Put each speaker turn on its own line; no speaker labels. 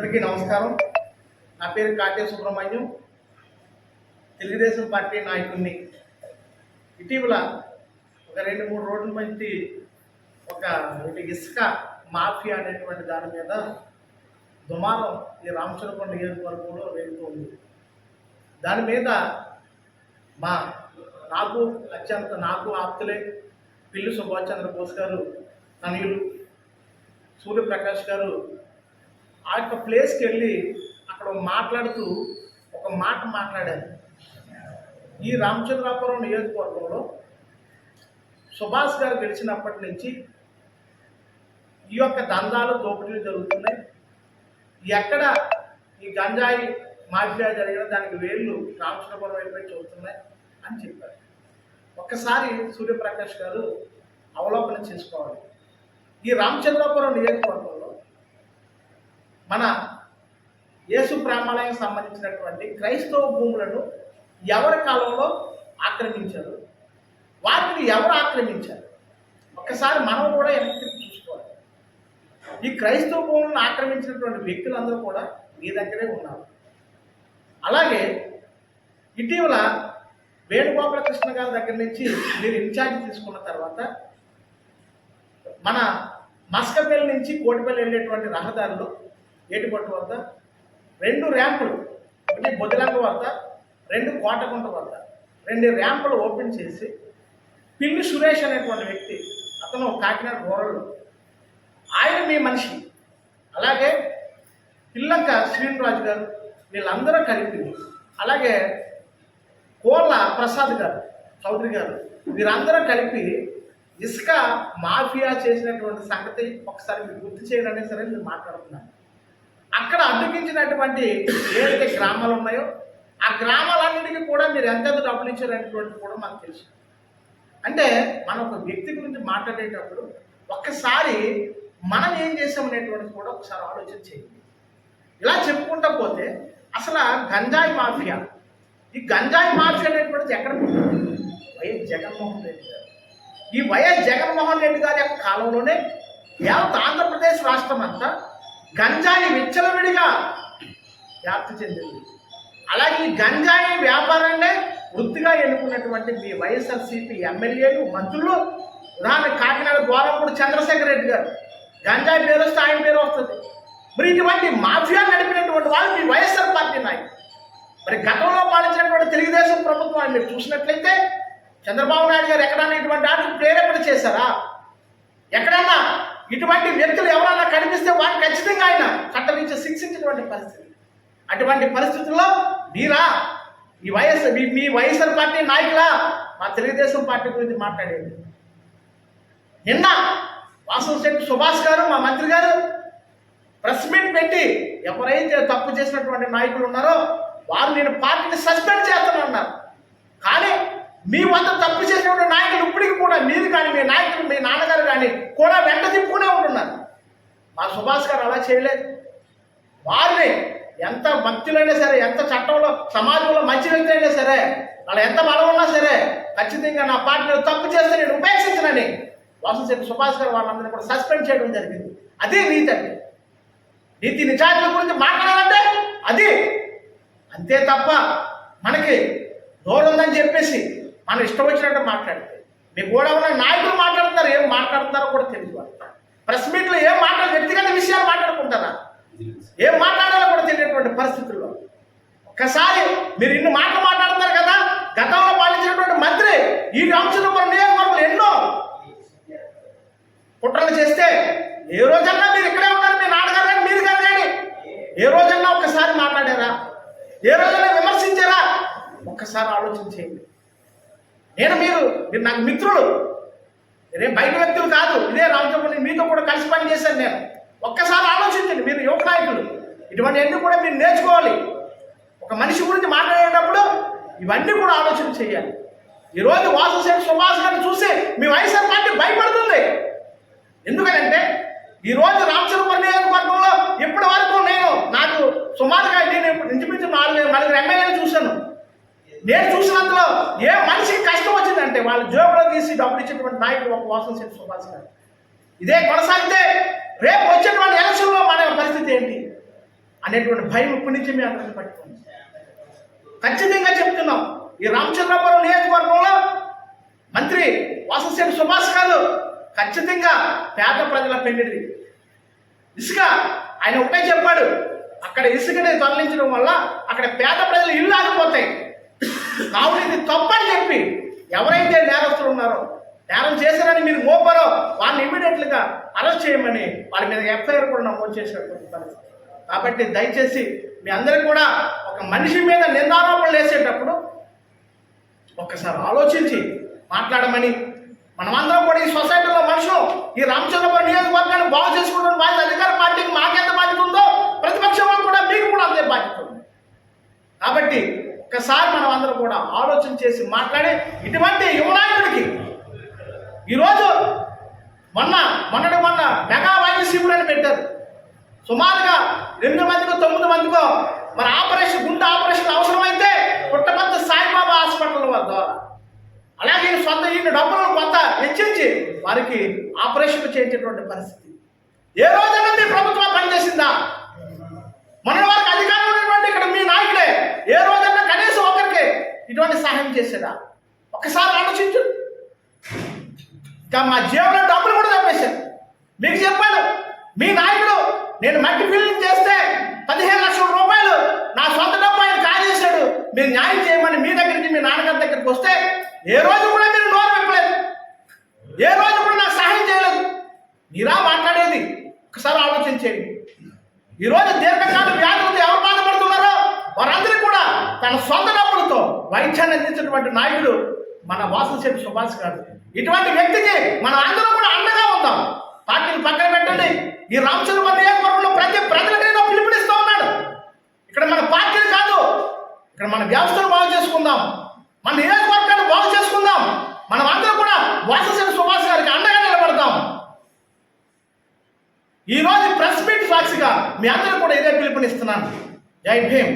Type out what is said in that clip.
అందరికీ నమస్కారం. నా పేరు కాటే సుబ్రహ్మణ్యం. తెలుగుదేశం పార్టీ నాయకుడిని. ఇటీవల ఒక రెండు మూడు రోజుల మంచి ఒక ఇసుక మాఫియా అనేటువంటి దాని మీద దుమారం ఈ రామచంద్రకొండ నియోజకవర్గంలో రేగుతుంది దాని మీద మా నాకు అత్యంత నాకు ఆప్తులే పిల్లి సుభాష్ చంద్రబోస్ గారు తనయులు సూర్యప్రకాష్ గారు ఆ యొక్క ప్లేస్కి వెళ్ళి అక్కడ మాట్లాడుతూ ఒక మాట మాట్లాడారు. ఈ రామచంద్రాపురం నియోజకవర్గంలో సుభాష్ గారు గెలిచినప్పటి నుంచి ఈ యొక్క దందాలు దోపిడీలు జరుగుతున్నాయి. ఎక్కడ ఈ గంజాయి మాఫియా జరిగిన దానికి వేళ్ళు రామచంద్రపురం వైపే చూస్తున్నాయి అని చెప్పారు. ఒక్కసారి సూర్యప్రకాష్ గారు అవలోకనం చేసుకోవాలి. ఈ రామచంద్రాపురం నియోజకవర్గంలో మన యేసు ప్రామాణానికి సంబంధించినటువంటి క్రైస్తవ భూములను ఎవరి కాలంలో ఆక్రమించారు? వాటిని ఎవరు ఆక్రమించారు? ఒక్కసారి మనం కూడా వెనక్కి చూసుకోవాలి. ఈ క్రైస్తవ భూములను ఆక్రమించినటువంటి వ్యక్తులందరూ కూడా మీ దగ్గరే ఉన్నారు. అలాగే ఇటీవల వేణుగోపాలకృష్ణ గారి దగ్గర నుంచి మీరు ఇన్ఛార్జ్ తీసుకున్న తర్వాత మన మస్కపల్లి నుంచి కోటిపల్లి వెళ్ళేటువంటి రహదారిలో ఏటిపట్టు వద్ద రెండు ర్యాంపులు ఒకటి బొదిలంక వద్ద రెండు కోటగుంట వద్ద రెండు ర్యాంపులు ఓపెన్ చేసి పిల్లి సురేష్ అనేటువంటి వ్యక్తి అతను కాకినాడ రూరల్ ఆయన మీ మనిషి. అలాగే పిల్లంక శ్రీనిరాజు గారు వీళ్ళందరూ కలిపి అలాగే కోళ్ళ ప్రసాద్ గారు చౌదరి గారు వీరందరూ కలిపి ఇసుక మాఫియా చేసినటువంటి సంగతి ఒకసారి మీరు గుర్తు చేయాలనే సరే నేను మాట్లాడుతున్నాను. అక్కడ అడ్డగించినటువంటి ఏదైతే గ్రామాలు ఉన్నాయో ఆ గ్రామాలన్నిటికీ కూడా మీరు ఎంతెంత డబ్బులు ఇచ్చారనేటువంటి కూడా మనకు తెలుసు. అంటే మనం ఒక వ్యక్తి గురించి మాట్లాడేటప్పుడు ఒక్కసారి మనం ఏం చేసామనేటువంటిది కూడా ఒకసారి ఆలోచన చేయండి. ఇలా చెప్పుకుంటా పోతే అసలు గంజాయి మాఫియా ఈ గంజాయి మాఫియా అనేటువంటిది ఎక్కడ వైఎస్ జగన్మోహన్ రెడ్డి గారు. ఈ వైఎస్ జగన్మోహన్ రెడ్డి గారి యొక్క కాలంలోనే యావత్ ఆంధ్రప్రదేశ్ రాష్ట్రం అంతా గంజాయి విచ్చలవిడిగా వ్యాప్తి చెందింది. అలాగే ఈ గంజాయి వ్యాపారాన్నే వృత్తిగా ఎన్నుకున్నటువంటి మీ వైఎస్ఆర్సీపీ ఎమ్మెల్యేలు మంత్రులు ఉదాహరణ కాకినాడ గోరంపూడి చంద్రశేఖర్ రెడ్డి గారు. గంజాయి పేరు వస్తే ఆయన పేరు వస్తుంది. మరి ఇటువంటి మాఫియా నడిపినటువంటి వాళ్ళు మీ వైఎస్ఆర్ పార్టీ నాయకులు. మరి గతంలో పాలించినటువంటి తెలుగుదేశం ప్రభుత్వాన్ని మీరు చూసినట్లయితే చంద్రబాబు నాయుడు గారు ఎక్కడన్నా ఇటువంటి ఆటలు ప్రేరేపణ చేశారా? ఎక్కడన్నా ఇటువంటి వ్యక్తులు ఎవరన్నా కనిపిస్తే వారు ఖచ్చితంగా ఆయన చట్టరీత్యా శిక్షించినటువంటి పరిస్థితి. అటువంటి పరిస్థితుల్లో మీరా ఈ వైఎస్ మీ వైఎస్ఆర్ పార్టీ నాయకులా మా తెలుగుదేశం పార్టీ గురించి మాట్లాడేది. నిన్న వాసు శెట్టి సుభాష్ గారు మా మంత్రి గారు ప్రెస్ మీట్ పెట్టి ఎవరైతే తప్పు చేసినటువంటి నాయకులు ఉన్నారో వారు నేను పార్టీని సస్పెండ్ చేస్తానన్నారు. కానీ మీ వద్ద తప్పు చేసినటువంటి నాయకులు ఇప్పటికి కూడా మీరు కానీ మీ నాయకులు మీ నాన్నగారు కానీ కూడా వెంట తిప్పుకునే ఉంటున్నారు. మా సుభాష్ గారు అలా చేయలేదు. వారిని ఎంత భక్తులైనా సరే ఎంత చట్టంలో సమాజంలో మంచి వ్యక్తి అయినా సరే వాళ్ళు ఎంత బలం ఉన్నా సరే ఖచ్చితంగా నా పార్టీలో తప్పు చేస్తే నేను ఉపేక్షించనని వాసంశెట్టి సుభాష్ గారు వాళ్ళందరినీ కూడా సస్పెండ్ చేయడం జరిగింది. అదే నీతి అంటే నీతి నిజాయితీల గురించి మాట్లాడాలంటే అది. అంతే తప్ప మనకి దూరం ఉందని చెప్పేసి మనం ఇష్టం వచ్చినట్టు మాట్లాడితే. మీ కూడా ఉన్న నాయకులు మాట్లాడుతున్నారు ఏం మాట్లాడుతున్నారో కూడా తెలియదు ప్రెస్ మీట్లో ఏం మాట్లాడారు వ్యక్తిగత విషయాలు మాట్లాడుకుంటారా? ఏం మాట్లాడాలో కూడా తెలియనటువంటి పరిస్థితుల్లో. ఒక్కసారి మీరు ఇన్ని మాటలు మాట్లాడుతున్నారు కదా గతంలో పాలించినటువంటి మంత్రి ఈ రామచంద్రపురం నియోజకవర్గంలో ఎన్నో కుట్రలు చేస్తే ఏ రోజన్నా మీరు ఇక్కడే ఉన్నారు మీ నాన్నగారు కానీ మీరు కానీ కానీ. ఏ రోజన్నా ఒక్కసారి మాట్లాడారా? ఏ రోజైనా విమర్శించారా? ఒక్కసారి ఆలోచన చేయండి. నేను మీరు మీరు నాకు మిత్రులు. మీరేం బయట వ్యక్తులు కాదు. ఇదే రామచంద్రుని మీతో కూడా కలిసి పనిచేశాను నేను. ఒక్కసారి ఆలోచించండి మీరు యువ నాయకులు. ఇటువంటి అన్ని కూడా మీరు నేర్చుకోవాలి. ఒక మనిషి గురించి మాట్లాడేటప్పుడు ఇవన్నీ కూడా ఆలోచన చేయాలి. ఈరోజు వాసశేఖర్ సుభాష్ గారిని చూసి మీ వైఎస్ఆర్ పార్టీ భయపడుతుంది. ఎందుకనంటే ఈరోజు రామ నియోజకవర్గంలో ఇప్పటి వరకు నేను నాకు సుమారుగా నేను ఇప్పుడు ఇంచుమించు నాలుగు నలుగురు ఎమ్మెల్యేలు చూశాను నేను చూసినంతలో ఏ మనిషికి కష్టం వచ్చిందంటే వాళ్ళు జోబులో తీసి డబ్బులు ఇచ్చేటువంటి నాయకుడు ఒక వాసన శెట్టి సుభాష్ గారు ఇదే కొనసాగితే రేపు వచ్చేటువంటి ఎలక్షన్లో మన పరిస్థితి ఏంటి అనేటువంటి భయం ఇప్పటి నుంచి మేము అందరికీ పట్టుకుంది. ఖచ్చితంగా చెప్తున్నాం ఈ రామచంద్రపురం నియోజకవర్గంలో మంత్రి వాసశేఖర్ సుభాష్ గారు ఖచ్చితంగా పేద ప్రజల పెళ్ళిది. ఇసుక ఆయన ఒకటే చెప్పాడు అక్కడ ఇసుకని తరలించడం వల్ల అక్కడ పేద ప్రజలు ఇల్లు ఆగిపోతాయి. కావున ఇది తప్పని చెప్పి ఎవరైతే నేరస్తులు ఉన్నారో నేరం చేశారని మీరు మోపారో వాళ్ళని ఇమీడియట్లుగా అరెస్ట్ చేయమని వాళ్ళ మీద ఎఫ్ఐఆర్ కూడా నమోదు చేసినటువంటి పరిస్థితి. కాబట్టి దయచేసి మీ అందరికీ కూడా ఒక మనిషి మీద నిందారోపణలు వేసేటప్పుడు ఒక్కసారి ఆలోచించి మాట్లాడమని మనమందరం కూడా ఈ సొసైటీలో మనుషులు ఈ రామచంద్రపురం నియోజకవర్గాన్ని బాగు చేసుకుంటున్న బాధ్యత అధికార పార్టీకి మాకెంత బాధ్యత ఉందో ప్రతిపక్షంలో కూడా మీకు కూడా అంతే బాధ్యత ఉంది. కాబట్టి ఒక్కసారి మనం అందరం కూడా ఆలోచన చేసి మాట్లాడి ఇటువంటి యువనాయకుడికి ఈరోజు మొన్న మొన్నటి మొన్న మెగా వాయు శిబిరాన్ని పెట్టారు. సుమారుగా ఎనిమిది మందికో తొమ్మిది మందికో మరి ఆపరేషన్ గుండె ఆపరేషన్ అవసరమైతే పుట్టపర్తి సాయిబాబా హాస్పిటల్ వద్ద అలాగే సొంత ఈ డబ్బులను కొంత హెచ్చించి వారికి ఆపరేషన్ చేయించేటువంటి పరిస్థితి. ఏ రోజైనా మీ ప్రభుత్వం పనిచేసిందా? మన వారికి అధికారం ఉన్నటువంటి ఇక్కడ మీ నాయకుడే ఏ ఇటువంటి సహాయం చేసేదా? ఒకసారి ఆలోచించు. ఇంకా మా జీవన డబ్బులు కూడా తప్పేశారు. మీకు చెప్పాను మీ నాయకుడు నేను మట్టి ఫిల్లింగ్ చేస్తే పదిహేను లక్షల రూపాయలు నా సొంత డబ్బు ఆయన కాజేశాడు మీరు న్యాయం చేయమని మీ దగ్గరికి మీ నాన్నగారి దగ్గరికి వస్తే ఏ రోజు కూడా మీరు నోరు పెట్టలేదు ఏ రోజు కూడా నాకు సహాయం చేయలేదు. మీరా మాట్లాడేది? ఒకసారి ఆలోచించేది ఈరోజు దీర్ఘకాల వ్యాధులతో ఎవరు బాధపడుతున్నారో వారందరికీ కూడా తన సొంత డబ్బులతో అందించినటువంటి నాయకుడు మన వాసనశెట్టి సుభాష్ గారు. ఇటువంటి వ్యక్తికి మనం అందరం కూడా అండగా ఉందాం పార్టీని పక్కన పెట్టండి. ఈ రామచంద్ర నియోజకవర్గంలో ప్రతి ప్రజలకైనా పిలుపునిస్తూ ఉన్నాడు. ఇక్కడ మన పార్టీని కాదు ఇక్కడ మన వ్యవస్థను బాగు చేసుకుందాం. మన నియోజకవర్గాన్ని బాగు చేసుకుందాం. మనం అందరం కూడా వాసనశెట్టి సుభాష్ గారికి అండగా నిలబడతాం. ఈ రోజు ప్రెస్ మీట్ సాక్షిగా మీ అందరూ కూడా ఇదే పిలుపునిస్తున్నాను. జై భీమ్.